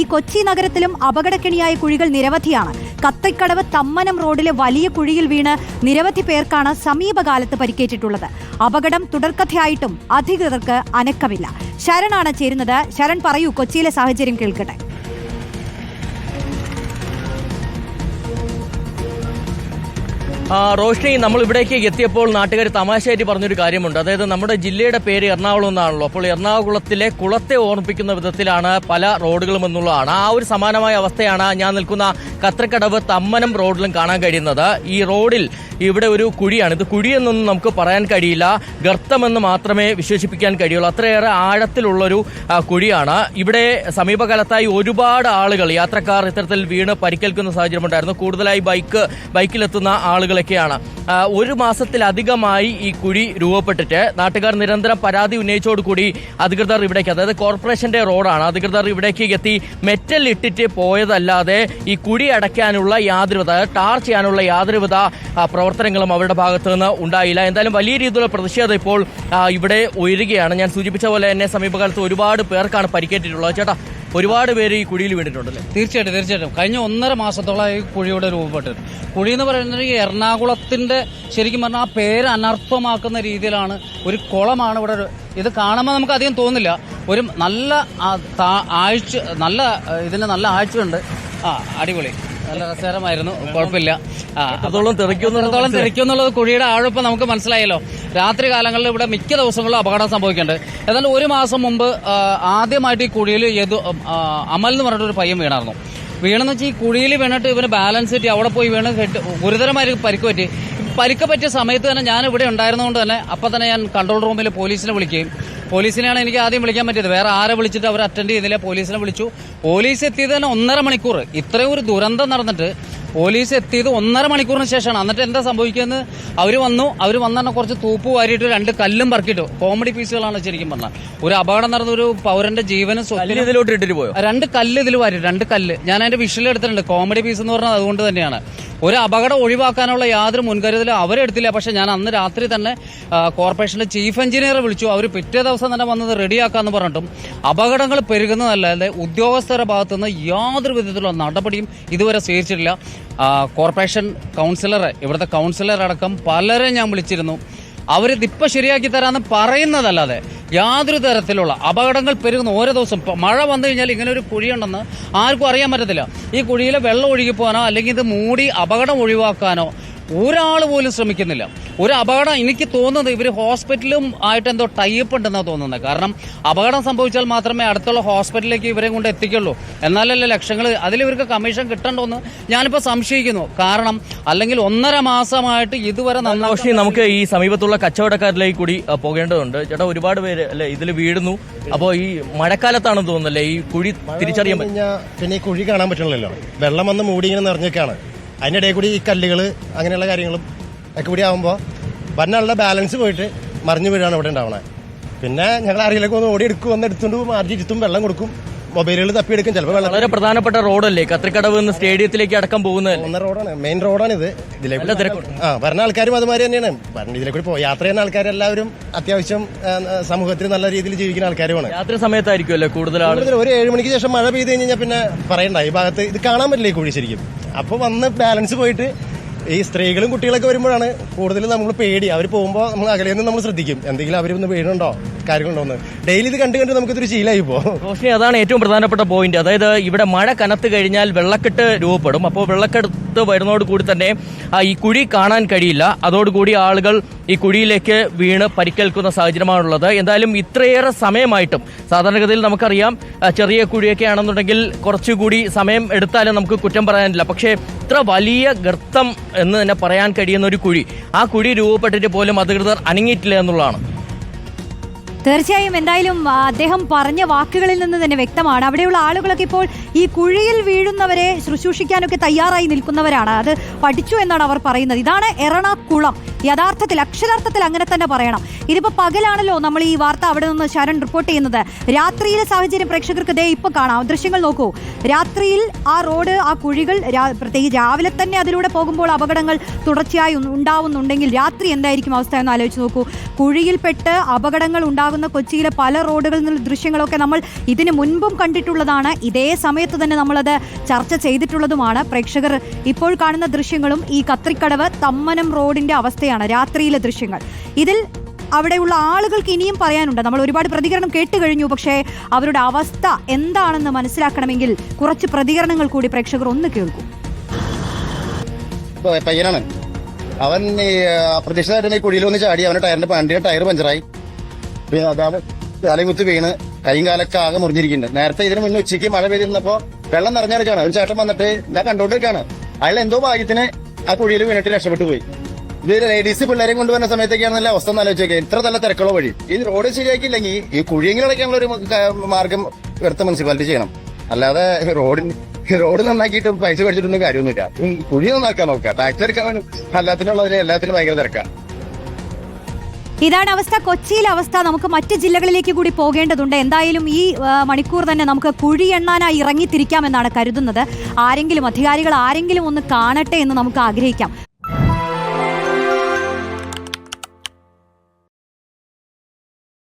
ഈ കൊച്ചി നഗരത്തിലും അപകടക്കെണിയായ കുഴികൾ നിരവധിയാണ്. കത്തിക്കടവ് തമ്മനം റോഡിലെ വലിയ കുഴിയിൽ വീണ് നിരവധി പേർക്കാണ് സമീപകാലത്ത് പരിക്കേറ്റിട്ടുള്ളത്. അപകടം തുടർക്കഥയായിട്ടും അധികൃതർക്ക് അനക്കമില്ല. ശരണാണ് ചേരുന്നത്. ശരൺ പറയൂ കൊച്ചിയിലെ സാഹചര്യം കേൾക്കട്ടെ. റോഷ്നി നമ്മൾ ഇവിടേക്ക് എത്തിയപ്പോൾ നാട്ടുകാർ തമാശയായിട്ട് പറഞ്ഞൊരു കാര്യമുണ്ട്. അതായത് നമ്മുടെ ജില്ലയുടെ പേര് എറണാകുളം എന്നാണല്ലോ. അപ്പോൾ എറണാകുളത്തിലെ കുളത്തെ ഓർമ്മിപ്പിക്കുന്ന വിധത്തിലാണ് പല റോഡുകളും എന്നുള്ളതാണ്. ആ ഒരു സമാനമായ അവസ്ഥയാണ് ഞാൻ നിൽക്കുന്ന കത്രക്കടവ് തമ്മനം റോഡിലും കാണാൻ കഴിയുന്നത്. ഈ റോഡിൽ ഇവിടെ ഒരു കുഴിയാണ്. ഇത് കുഴിയെന്നൊന്നും നമുക്ക് പറയാൻ കഴിയില്ല. ഗർത്തമെന്ന് മാത്രമേ വിശേഷിപ്പിക്കാൻ കഴിയുള്ളൂ. അത്രയേറെ ആഴത്തിലുള്ളൊരു കുഴിയാണ്. ഇവിടെ സമീപകാലത്തായി ഒരുപാട് ആളുകൾ യാത്രക്കാർ ഇത്തരത്തിൽ വീണ് പരിക്കേൽക്കുന്ന സാഹചര്യമുണ്ടായിരുന്നു കൂടുതലായി ബൈക്ക് ബൈക്കിലെത്തുന്ന ആളുകളൊക്കെയാണ്. ഒരു മാസത്തിലധികമായി ഈ കുഴി രൂപപ്പെട്ടിട്ട് നാട്ടുകാർ നിരന്തരം പരാതി ഉന്നയിച്ചോടുകൂടി അധികൃതർ ഇവിടേക്ക് അതായത് കോർപ്പറേഷന്റെ റോഡാണ്. അധികൃതർ ഇവിടേക്ക് എത്തി മെറ്റൽ ഇട്ടിട്ട് പോയതല്ലാതെ ഈ കുഴി അടയ്ക്കാനുള്ള യാതൊരുവിധ ടാർ ചെയ്യാനുള്ള യാതൊരുവിധ പ്രവർത്തനങ്ങളും അവരുടെ ഭാഗത്തു നിന്ന് ഉണ്ടായില്ല. എന്തായാലും വലിയ രീതിയിലുള്ള പ്രതിഷേധം ഇപ്പോൾ ഇവിടെ ഉയരുകയാണ്. ഞാൻ സൂചിപ്പിച്ച പോലെ തന്നെ സമീപകാലത്ത് ഒരുപാട് പേർക്കാണ് പരിക്കേറ്റിട്ടുള്ളത്. ചേട്ടാ ഒരുപാട് പേര് ഈ കുഴിയിൽ വീണിട്ടുണ്ടല്ലേ? തീർച്ചയായിട്ടും തീർച്ചയായിട്ടും. കഴിഞ്ഞ ഒന്നര മാസത്തോളം ഈ കുഴിയുടെ രൂപപ്പെട്ടത് കുഴി എന്ന് പറയുന്നത് ഈ എറണാകുളത്തിന്റെ ശരിക്കും പറഞ്ഞാൽ ആ പേര് അനർത്ഥമാക്കുന്ന രീതിയിലാണ് ഒരു കുളമാണ് ഇവിടെ ഇത് കാണുമ്പോൾ നമുക്ക് അധികം തോന്നില്ല ഒരു നല്ല ആഴ്ച നല്ല ഇതിന് നല്ല ആഴ്ചയുണ്ട് ആ അടിപൊളി. നല്ല രസകരമായിരുന്നു. കുഴപ്പമില്ല. ആ അതോളം തെറിക്കുമെന്ന് തിരക്കുന്നുള്ളത് കുഴിയുടെ ആഴപ്പം നമുക്ക് മനസ്സിലായല്ലോ. രാത്രി കാലങ്ങളിൽ ഇവിടെ മിക്ക ദിവസങ്ങളും അപകടം സംഭവിക്കുന്നുണ്ട്. എന്നാൽ ഒരു മാസം മുമ്പ് ആദ്യമായിട്ട് ഈ കുഴിയിൽ ഏതു അമൽ എന്ന് പറഞ്ഞിട്ട് ഒരു പയ്യൻ വീണായിരുന്നു. വീണെന്ന് വെച്ചാൽ ഈ കുഴിയിൽ വീണിട്ട് ഇവന് ബാലൻസ് കിട്ടി അവിടെ പോയി വീണ് കെട്ട് ഗുരുതരമായി പരിക്ക് പറ്റി. പരിക്ക് പറ്റിയ സമയത്ത് തന്നെ ഞാൻ ഇവിടെ ഉണ്ടായിരുന്നതുകൊണ്ട് തന്നെ അപ്പം തന്നെ ഞാൻ കൺട്രോൾ റൂമിൽ പോലീസിനെ വിളിക്കുകയും പോലീസിനെയാണ് എനിക്ക് ആദ്യം വിളിക്കാൻ പറ്റിയത്. വേറെ ആരെ വിളിച്ചിട്ട് അവർ അറ്റൻഡ് ചെയ്യുന്നില്ല പോലീസിനെ വിളിച്ചു. പോലീസ് എത്തിയത് തന്നെ ഒന്നര മണിക്കൂർ. ഇത്രയും ഒരു ദുരന്തം നടന്നിട്ട് പോലീസ് എത്തിയത് ഒന്നര മണിക്കൂറിന് ശേഷമാണ്. എന്നിട്ട് എന്താ സംഭവിക്കുന്നത് അവർ വന്നു. അവർ വന്നെ കുറച്ച് തൂപ്പ് വാരിയിട്ട് രണ്ട് കല്ലും പറക്കിട്ടു കോമഡി പീസുകളാണ് ശരിക്കും പറഞ്ഞാൽ ഒരു അപകടം നടന്ന ഒരു പൗരന്റെ ജീവനും ഇതിലോട്ട് ഇട്ടിട്ട് പോയോ? രണ്ട് കല്ല് ഇതിൽ വാരി രണ്ട് കല്ല്. ഞാൻ അതിന്റെ വിഷൽ എടുത്തിട്ടുണ്ട്. കോമഡി പീസ് എന്ന് പറഞ്ഞാൽ അതുകൊണ്ട് തന്നെയാണ്. ഒരു അപകടം ഒഴിവാക്കാനുള്ള യാതൊരു മുൻകരുതലും അവരെടുത്തില്ല പക്ഷെ ഞാൻ അന്ന് രാത്രി തന്നെ കോർപ്പറേഷന്റെ ചീഫ് എഞ്ചിനീയറെ വിളിച്ചു. അവർ പിറ്റേ ദിവസം തന്നെ വന്നത് റെഡിയാക്കാന്ന് പറഞ്ഞിട്ടും അപകടങ്ങൾ പെരുകുന്നതല്ലാതെ ഉദ്യോഗസ്ഥരുടെ ഭാഗത്തുനിന്ന് യാതൊരു വിധത്തിലുള്ള നടപടിയും ഇതുവരെ സ്വീകരിച്ചിട്ടില്ല. കോർപ്പറേഷൻ കൗൺസിലറെ ഇവിടുത്തെ കൗൺസിലർ അടക്കം പലരെ ഞാൻ വിളിച്ചിരുന്നു. അവരിത് ഇപ്പം ശരിയാക്കി തരാമെന്ന് പറയുന്നതല്ലാതെ യാതൊരു തരത്തിലുള്ള അപകടങ്ങൾ പെരുകുന്ന ഓരോ ദിവസം മഴ വന്നു കഴിഞ്ഞാൽ ഇങ്ങനെ ഒരു കുഴിയുണ്ടെന്ന് ആർക്കും അറിയാൻ പറ്റത്തില്ല. ഈ കുഴിയിലെ വെള്ളം ഒഴുകിപ്പോകാനോ അല്ലെങ്കിൽ ഇത് മൂടി അപകടം ഒഴിവാക്കാനോ ഒരാൾ പോലും ശ്രമിക്കുന്നില്ല. ഒരു അപകടം എനിക്ക് തോന്നുന്നത് ഇവർ ഹോസ്പിറ്റലും ആയിട്ട് എന്തോ ടൈപ്പ് ഉണ്ടെന്നാണ് തോന്നുന്നത്. കാരണം അപകടം സംഭവിച്ചാൽ മാത്രമേ അടുത്തുള്ള ഹോസ്പിറ്റലിലേക്ക് ഇവരെ കൊണ്ട് എത്തിക്കുള്ളൂ. എന്നാലല്ലേ ലക്ഷങ്ങൾ അതിൽ ഇവർക്ക് കമ്മീഷൻ കിട്ടണ്ടോന്ന് ഞാനിപ്പോൾ സംശയിക്കുന്നു. കാരണം അല്ലെങ്കിൽ ഒന്നര മാസമായിട്ട് ഇതുവരെ റോഷ്നി നമുക്ക് ഈ സമീപത്തുള്ള കച്ചവടക്കാരിലേക്ക് കൂടി പോകേണ്ടതുണ്ട്. ചേട്ടാ ഒരുപാട് പേര് അല്ലെ ഇതിൽ വീഴുന്നു. അപ്പോൾ ഈ മഴക്കാലത്താണെന്ന് തോന്നുന്നല്ലേ ഈ കുഴി തിരിച്ചറിയാൻ പറ്റും പിന്നെ ഈ കുഴി കാണാൻ പറ്റണല്ലോ വെള്ളം വന്ന് മൂടി ഇങ്ങനെ നിറഞ്ഞൊക്കെയാണ് അതിന്റെ ഇടയിൽ കൂടി ഈ കല്ലുകൾ അങ്ങനെയുള്ള കാര്യങ്ങളും ഒക്കെ കൂടി ആകുമ്പോൾ വന്നാളുടെ ബാലൻസ് പോയിട്ട് മറിഞ്ഞു വീഴാണ് ഇവിടെ ഉണ്ടാവണേ. പിന്നെ ഞങ്ങൾ ആരെങ്കിലൊക്കെ ഒന്ന് ഓടി എടുക്കും ഒന്ന് എടുത്തുകൊണ്ട് മാറ്റി ഇരുത്തും വെള്ളം കൊടുക്കും. മൊബൈലുകൾ തപ്പിയെടുക്കും ചിലപ്പോൾ വെള്ളം വളരെ പ്രധാനപ്പെട്ട റോഡല്ലേ? കത്രിക്കടവ് നിന്ന് സ്റ്റേഡിയത്തിലേക്ക് അടക്കം പോകുന്നതല്ലേ? ഒന്ന റോഡാണ് മെയിൻ റോഡാണ് ഇത് ഇതിലേക്ക്. ആ വരുന്ന ആൾക്കാരും അതുമാതിരി തന്നെയാണ്. പറഞ്ഞ ഇതിലെ കൂടി യാത്ര ചെയ്യുന്ന ആൾക്കാരെല്ലാവരും അത്യാവശ്യം സമൂഹത്തിൽ നല്ല രീതിയിൽ ജീവിക്കുന്ന ആൾക്കാരുമാണ്. യാത്ര സമയത്തായിരിക്കും അല്ലേ കൂടുതൽ ആളുകൾ? കൂടുതൽ ഒരു ഏഴ് മണിക്ക് ശേഷം മഴ പെയ്ത് കഴിഞ്ഞാൽ പിന്നെ പറയണ്ട ഈ ഭാഗത്ത് ഇത് കാണാൻ പറ്റില്ലേ ഈ കുഴി ശരിക്കും. അപ്പൊ വന്ന് ബാലൻസ് പോയിട്ട് ഈ സ്ത്രീകളും കുട്ടികളൊക്കെ വരുമ്പോഴാണ് കൂടുതൽ നമ്മൾ പേടി. അവർ പോകുമ്പോൾ നമ്മൾ അകലെ നിന്ന് നമ്മൾ ശ്രദ്ധിക്കും. എന്തെങ്കിലും അവരൊന്ന് വീണുണ്ടോ? കാര്യങ്ങളുണ്ടോ എന്ന് ഡെയിലി ഇത് കണ്ട് കണ്ട് നമുക്കിതൊരു ശീലമായി പോകും അതാണ് ഏറ്റവും പ്രധാനപ്പെട്ട പോയിന്റ് അതായത് ഇവിടെ മഴ കനത്ത് കഴിഞ്ഞാൽ വെള്ളക്കെട്ട് രൂപപ്പെടും. അപ്പോൾ വെള്ളക്കെട്ട് വരുന്നതോട് കൂടി തന്നെ ഈ കുഴി കാണാൻ കഴിയില്ല. അതോടുകൂടി ആളുകൾ ഈ കുഴിയിലേക്ക് വീണ് പരിക്കേൽക്കുന്ന സാഹചര്യമാണുള്ളത്. എന്തായാലും ഇത്രയേറെ സമയമായിട്ടും സാധാരണഗതിയിൽ നമുക്കറിയാം ചെറിയ കുഴിയൊക്കെ ആണെന്നുണ്ടെങ്കിൽ കുറച്ചുകൂടി സമയം എടുത്താലും നമുക്ക് കുറ്റം പറയാനില്ല. പക്ഷേ ഇത്ര വലിയ ഗർത്തം എന്ന് തന്നെ പറയാൻ കഴിയുന്ന ഒരു കുഴി ആ കുഴി രൂപപ്പെട്ടിട്ട് പോലും അധികൃതർ അനങ്ങിയിട്ടില്ല എന്നുള്ളതാണ്. തീർച്ചയായും എന്തായാലും അദ്ദേഹം പറഞ്ഞ വാക്കുകളിൽ നിന്ന് തന്നെ വ്യക്തമാണ്. അവിടെയുള്ള ആളുകളൊക്കെ ഇപ്പോൾ ഈ കുഴിയിൽ വീഴുന്നവരെ ശുശ്രൂഷിക്കാനൊക്കെ തയ്യാറായി നിൽക്കുന്നവരാണ്. അത് പഠിച്ചു എന്നാണ് അവർ പറയുന്നത്. ഇതാണ് എറണാകുളം. യഥാർത്ഥത്തിൽ അക്ഷരാർത്ഥത്തിൽ അങ്ങനെ തന്നെ പറയണം. ഇതിപ്പോ പകലാണല്ലോ നമ്മൾ ഈ വാർത്ത അവിടെ നിന്ന് ശരൺ റിപ്പോർട്ട് ചെയ്യുന്നത്. രാത്രിയിലെ സാഹചര്യം പ്രേക്ഷകർക്ക് ദേ ഇപ്പൊ കാണാം. ദൃശ്യങ്ങൾ നോക്കൂ. രാത്രിയിൽ ആ റോഡ് ആ കുഴികൾ പ്രത്യേകിച്ച് രാവിലെ തന്നെ അതിലൂടെ പോകുമ്പോൾ അപകടങ്ങൾ തുടർച്ചയായി ഉണ്ടാവുന്നുണ്ടെങ്കിൽ രാത്രി എന്തായിരിക്കും അവസ്ഥ എന്ന് ആലോചിച്ച് നോക്കൂ. കുഴിയിൽപ്പെട്ട് അപകടങ്ങൾ ഉണ്ടാകുന്ന കൊച്ചിയിലെ പല റോഡുകളിൽ നിന്നുള്ള ദൃശ്യങ്ങളൊക്കെ നമ്മൾ ഇതിന് മുൻപും കണ്ടിട്ടുള്ളതാണ്. ഇതേ സമയത്ത് തന്നെ നമ്മളത് ചർച്ച ചെയ്തിട്ടുള്ളതുമാണ്. പ്രേക്ഷകർ ഇപ്പോൾ കാണുന്ന ദൃശ്യങ്ങളും ഈ കത്രിക്കടവ് തമ്മനം റോഡിന്റെ അവസ്ഥയാണ് രാത്രിയിലെ ദൃശ്യങ്ങൾ. ഇതിൽ അവിടെയുള്ള ആളുകൾക്ക് ഇനിയും പറയാനുണ്ട്. നമ്മൾ ഒരുപാട് പ്രതികരണം കേട്ട് കഴിഞ്ഞു. പക്ഷേ അവരുടെ അവസ്ഥ എന്താണെന്ന് മനസ്സിലാക്കണമെങ്കിൽ കുറച്ച് പ്രതികരണങ്ങൾ കൂടി പ്രേക്ഷകർ ഒന്ന് കേൾക്കും. പയ്യനാണ്. അവൻ ഈ അപ്രതീക്ഷിതമായിട്ട് ഈ കുഴിയിൽ വന്ന് ചാടി. അവന്റെ ടയറിന്റെ വണ്ടിയുടെ ടയർ പഞ്ചറായി. പിന്നെ അതാണ് തലയും കുത്തി വീണ്. കൈയും കാലൊക്കെ ആകെ മുറിഞ്ഞിരിക്കുന്നുണ്ട്. നേരത്തെ ഇതിന് മുന്നേ ഉച്ചയ്ക്ക് മഴ പെയ്തിരുന്നപ്പോ വെള്ളം നിറഞ്ഞിരിക്കുകയാണ് ഒരു ചേട്ടൻ വന്നിട്ട് ഞാൻ കണ്ടോണ്ടിരിക്കുകയാണ് അയാൾ എന്തോ ഭാഗ്യത്തിന് ആ കുഴിയിൽ വീണിട്ട് രക്ഷപ്പെട്ടു പോയി ഇത് ലേഡീസ് പിള്ളേരെയും കൊണ്ടുവരുന്ന സമയത്തൊക്കെയാണെന്നല്ല അവസ്ഥ ഒന്ന് ആലോചിച്ചേക്കെ ഇത്ര നല്ല തിരക്കുള്ള വഴി. ഈ റോഡ് ശരിയാക്കിയില്ലെങ്കിൽ ഈ കുഴിയെങ്കിലും അടയ്ക്കാനുള്ള ഒരു മാർഗം എടുത്ത മുനിസിപ്പാലിറ്റി ചെയ്യണം. അല്ലാതെ റോഡിന് റോഡ് നന്നാക്കിയിട്ട് പൈസ മേടിച്ചിട്ടൊന്നും കാര്യമൊന്നുമില്ല. കുഴി നന്നാക്കാൻ നോക്കുക. ടാക്സ് എടുക്കാൻ എല്ലാത്തിനുള്ളതിന് എല്ലാത്തിനും ഭയങ്കര തിരക്കാണ് ഇതാണ് അവസ്ഥ. കൊച്ചിയിലെ അവസ്ഥ. നമുക്ക് മറ്റ് ജില്ലകളിലേക്ക് കൂടി പോകേണ്ടതുണ്ട്. എന്തായാലും ഈ മണിക്കൂർ തന്നെ നമുക്ക് കുഴി എണ്ണാനായി ഇറങ്ങിത്തിരിക്കാമെന്നാണ് കരുതുന്നത്. ആരെങ്കിലും അധികാരികൾ ആരെങ്കിലും ഒന്ന് കാണട്ടെ എന്ന് നമുക്ക് ആഗ്രഹിക്കാം.